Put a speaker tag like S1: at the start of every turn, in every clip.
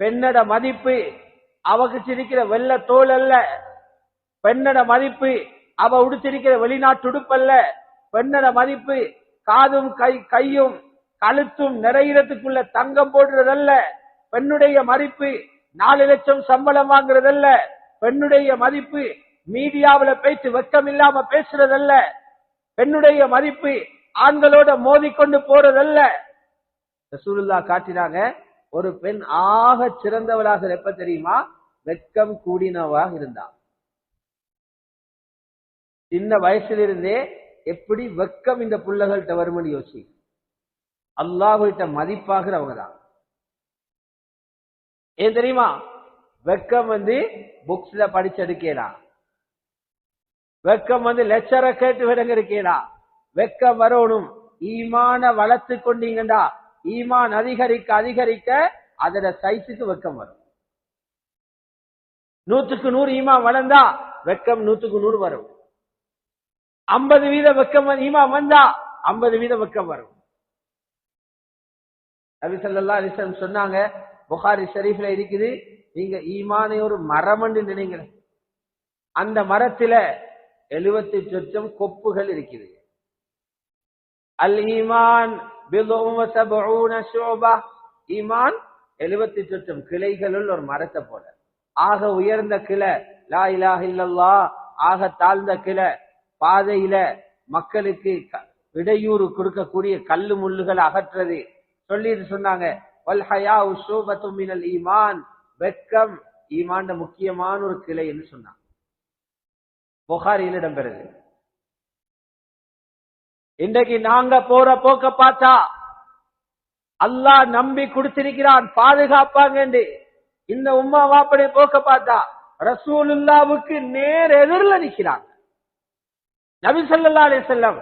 S1: பெண்ணோட மதிப்பு அவக்கு சிரிக்கிற வெள்ள தோல் அல்ல பெண்ணோட மதிப்பு அவ உடுத்திருக்கிற வெளிநாட்டு உடுப்பல்ல. பெண்ணோட மதிப்பு காதும் கை கையும் கழுத்தும் நிறையிறதுக்குள்ள தங்கம் போடுறதல்ல. பெண்ணுடைய மதிப்பு நாலு லட்சம் சம்பளம் வாங்குறதல்ல. பெண்ணுடைய மதிப்பு மீடியாவுல பேச்சு வெக்கம் இல்லாம பேசுறதல்ல. பெண்ணுடைய மதிப்பு ஆண்களோட மோதிக்கொண்டு போறதல்ல. ரசூலுல்லா காட்டினாங்க ஒரு பெண் ஆக சிறந்தவளாக எப்ப தெரியுமா? வெட்கம் கூடினவாக இருந்தா. சின்ன வயசிலிருந்தே எப்படி வெக்கம் இந்த புள்ளகள்கிட்ட வரும்னு யோசி. அல்லாஹ்கிட்ட மதிப்பாகிறவங்க தான் ஏன் தெரியுமா? வெக்கம் வந்து புக்ஸ்ல படிச்செடுக்கலாம் வெக்கம் வந்து லெக்சரை கேட்டு விடங்க இருக்கேடா வெக்கம் வரணும். ஈமான வளர்த்து கொண்டீங்கடா. ஈமான் அதிகரிக்க அதிகரிக்க அதோட சைஸுக்கு வெக்கம் வரும். நூத்துக்கு நூறு ஈமான் வளர்ந்தா வெக்கம் நூத்துக்கு நூறு வரும். ஐம்பது வீத வெக்கம் ஈமா வந்தா ஐம்பது வீத வெக்கம் வரும். நபி ஸல்லல்லாஹு சொன்னாங்க புகாரி ஷரீஃப்ல இருக்குது நீங்க ஈமானை ஒரு மரம் என்று நினைங்க. அந்த மரத்துல எழுபத்தி சொச்சம் கொப்புகள் இருக்குது. அல் ஈமான் ஈமான் எழுபத்தி சொச்சம் கிளைகளுள் ஒரு மரத்தை போல. ஆக உயர்ந்த கிளை லா இலாக இல்லல்லா ஆக தாழ்ந்த கிளை பாதையில மக்களுக்கு இடையூறு கொடுக்கக்கூடிய கல்லு முள்ளுகள் அகற்றது சொல்லிட்டு சொன்னாங்க ஈமான். வெட்கம் ஈமாண்ட முக்கியமான ஒரு கிளை என்று சொன்னாங்க. புகாரியில் இடம்பெறுது. இன்றைக்கு நாங்க போற போக்க பார்த்தா அல்லாஹ் நம்பி கொடுத்திருக்கிறான் பாதுகாப்பாங்க இந்த உம்மா வாப்படைய போக்க பார்த்தா ரசூலுல்லாவுக்கு நேர் எதிரில் நிற்கிறாங்க. நபி சொல்லா அலி செல்லம்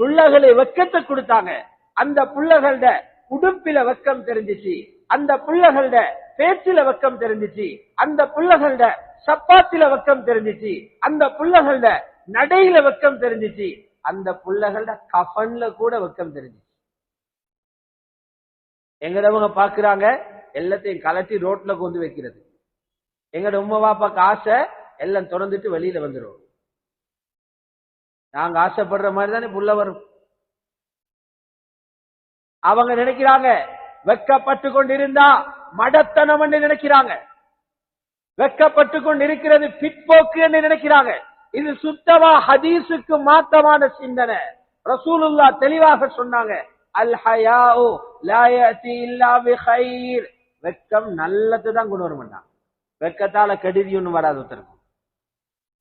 S1: புள்ளகளை வெக்கத்தை கொடுத்தாங்க. அந்த புள்ளகளோட உடுப்பில வெக்கம் தெரிஞ்சிச்சு. அந்த புள்ளகளோட பேச்சில வெக்கம் தெரிஞ்சிச்சு. அந்த புள்ளகளோட சப்பாத்தில வெக்கம் தெரிஞ்சிச்சு. அந்த புள்ளகளோட நடையில வெக்கம் தெரிஞ்சிச்சு. அந்த பிள்ளைகளோட கஃபன்ல கூட வெக்கம் தெரிஞ்சிச்சு. எங்கடவங்க பாக்குறாங்க? எல்லாத்தையும் கலட்டி ரோட்ல கொண்டு வைக்கிறது. எங்கட உம்மா பாப்பாக்கு ஆசை எல்லாம் திறந்துட்டு வெளியில வந்துடும் நாங்க ஆசைப்படுற மாதிரி தானே புள்ள வரும். அவங்க நினைக்கிறாங்க வெக்கப்பட்டு கொண்டிருந்தா மடத்தனம் என்று நினைக்கிறாங்க. வெக்கப்பட்டு கொண்டிருக்கிறது பிற்போக்கு என்று நினைக்கிறாங்க. இது சுத்தமா ஹதீஸுக்கு மாத்தமான சிந்தனை. ரசூலுல்லா தெளிவாக சொன்னாங்க அல் ஹயாஓ லாயத்தி இல்லா பிகைர் வெக்கம் நல்லது தான் கொண்டு வர வெக்கத்தால கெடுதி ஒண்ணும் வராது ஒருத்தருக்கு.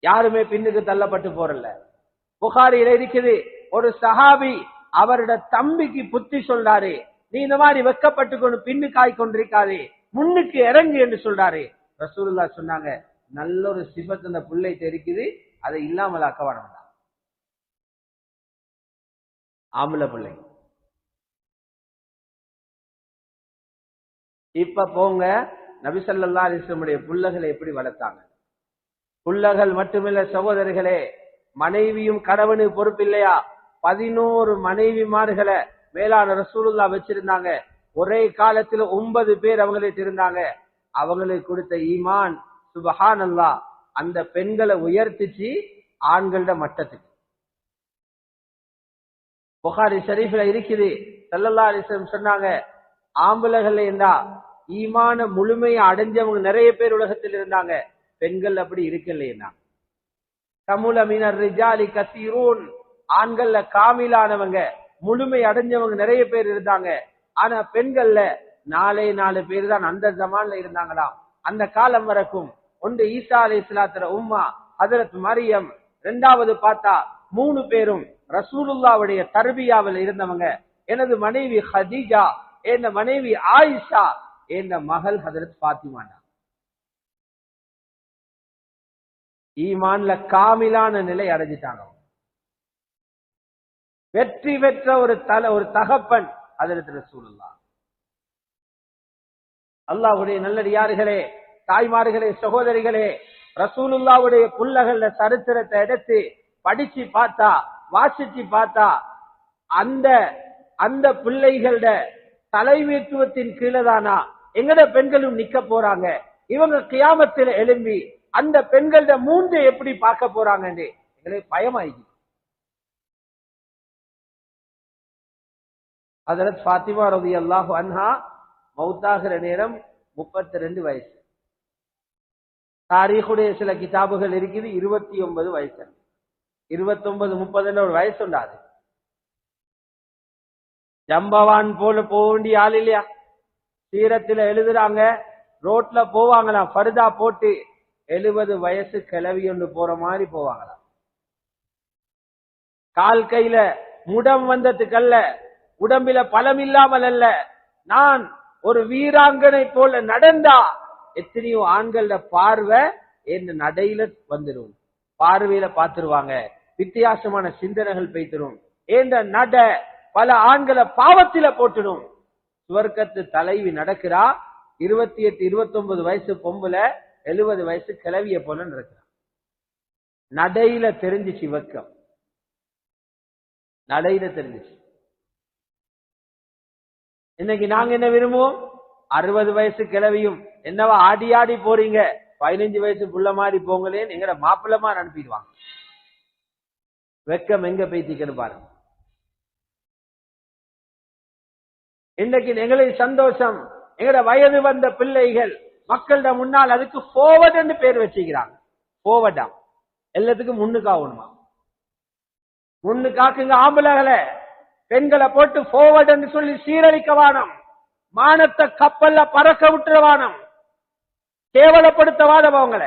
S1: யாருமே பின்னுக்கு தள்ளப்பட்டு போறல புகாரியில இருக்குது ஒரு சஹாபி அவரோட தம்பிக்கு புத்தி சொல்றாரு. நீ இந்த மாதிரி வெக்கப்பட்டு கொண்டு பின்னுக்காய் கொண்டிருக்காதே. முன்னுக்கு இறங்கு என்று சொல்றாரு. ரசூல்லா சொன்னாங்க நல்ல ஒரு சிபத்து அந்த பிள்ளை தெரிக்குது. அதை இல்லாமல் ஆக்க வேண்டாம் ஆம்பளை பிள்ளை. இப்ப போங்க நபிசல்லா அலிஸ்லமுடைய புள்ளகளை எப்படி வளர்த்தாங்க? புள்ளகள் மட்டுமில்ல சகோதரிகளே மனைவியும் கணவனு பொறுப்பில்லையா? பதினோரு மனைவிமார்களை மேலான ரசூலுல்லா வச்சிருந்தாங்க. ஒரே காலத்துல ஒன்பது பேர் அவங்களுக்கு இருந்தாங்க. அவங்களுக்கு கொடுத்த ஈமான் சுபஹான் அந்த பெண்களை உயர்த்திச்சு ஆண்களோட மட்டத்துக்கு. புகாரி ஷரீஃப்ல இருக்குது. சல்லல்லா அலிஸ்லம் சொன்னாங்க ஆம்பளைகள் இருந்தா ஈமான முழுமையை அடைஞ்சவங்க நிறைய பேர் உலகத்தில் இருந்தாங்க பெண்கள் அப்படி இருக்கலைன்னா தமிழ மீனர் ரிஜாலி கசீரூன் ஆண்கள்ல காமிலானவங்க முழுமை அடைஞ்சவங்க நிறைய பேர் இருந்தாங்க. ஆனா பெண்கள்ல நாலே நாலு பேர் தான் அந்த ஜமான்ல இருந்தாங்களாம். அந்த காலம் வரைக்கும் ஒன்று ஈசா அலை இஸ்லாத்துல உம்மா ஹதரத் மரியம். ரெண்டாவது பார்த்தா மூணு பேரும் ரசூலுல்லாவுடைய தர்பியாவில் இருந்தவங்க. எனது மனைவி ஹதீஜா என் மனைவி ஆயிஷா என் மகள் ஹதரத் பாத்திமானா ஈமான்ல காமிலான நிலை அடைஞ்சிட்டாங்க வெற்றி பெற்ற ஒரு தல ஒரு தகப்பன் ஹதரத் ரசூலுல்லா அல்லாஹ்வுடைய நல்லடியார்களே தாய்மார்களே சகோதரிகளே ரசூலுல்லாவுடைய புல்லகல்ல சரித்திரத்தை எடுத்து படிச்சு பார்த்தா வாசிச்சு பார்த்தா அந்த அந்த பிள்ளைகளோட தலைமைத்துவத்தின் கீழே தானா எங்கட பெண்களும் நிக்க போறாங்க. இவங்க கியாமத்தில் எழும்பி அந்த பெண்களோட மூன்று எப்படி பார்க்க போறாங்கன்னு எங்களுக்கு பயமாயிடுச்சு ஹதரத் ஃபாத்திமா ரவி அல்லாஹு அன்ஹா மௌத்தாகிற நேரம் முப்பத்தி ரெண்டு வயசு. தாரீகுடைய சில கிதாபுகள் இருக்குது. இருபத்தி ஒன்பது வயசு. இருபத்தொன்பது முப்பதுன்னு ஒரு வயசு உண்டாது ஜம்பவான் போல போக வேண்டிய ஆள் இல்லையா? சீரத்துல எழுதுறாங்க. ரோட்ல போவாங்களாம். ஃபர்தா போட்டு எழுபது வயசு கிளவி ஒன்று போற மாதிரி போவாங்களாம். கால் கையில முடம் வந்ததுக்கல்ல உடம்பில பலம் இல்லாமல் அல்ல. நான் ஒரு வீராங்கனை போல நடந்தா எத்தனையோ ஆண்களோட பார்வை என் நடையில வந்துடும் பார்வையில பார்த்துருவாங்க. வித்தியாசமான சிந்தனைகள் பெய்திடும் ஏந்த நட பல ஆண்களை பாவத்தில போட்டுடும். சுவர்க்கத்து தலைவி நடக்கிறா. இருபத்தி எட்டு இருபத்தி ஒன்பது வயசு பொம்புல எழுபது வயசு கிளவிய போல நடக்கிறா. நடையில தெரிஞ்சிச்சு வெக்கம் நடையில தெரிஞ்சிச்சு. இன்னைக்கு நாங்க என்ன விரும்புவோம்? அறுபது வயசு கிளவியும் என்னவா ஆடி ஆடி போறீங்க? பதினஞ்சு வயசு புள்ள மாதிரி போங்களேன்னு எங்கட மாப்பிள்ளமா அனுப்பிடுவாங்க. வெக்கம் எங்க பேத்திக்கன்னு பாருங்க. இன்னைக்கு எங்களை சந்தோஷம். எங்கட வயது வந்த பிள்ளைகள் மக்கள்கிட்ட முன்னால் அதுக்கு forward என்று பேர் வச்சுக்கிறாங்க. Forward-ஆ எல்லாத்துக்கும் முன்னுக்காகணுமா முன்னுக்காக்குங்க ஆம்பளைகளை. பெண்களை போட்டு forward சொல்லி சீரழிக்க வானம் மானத்தை கப்பல்ல பறக்க விட்டுற வானம் கேவலப்படுத்த வாதம் அவங்கள.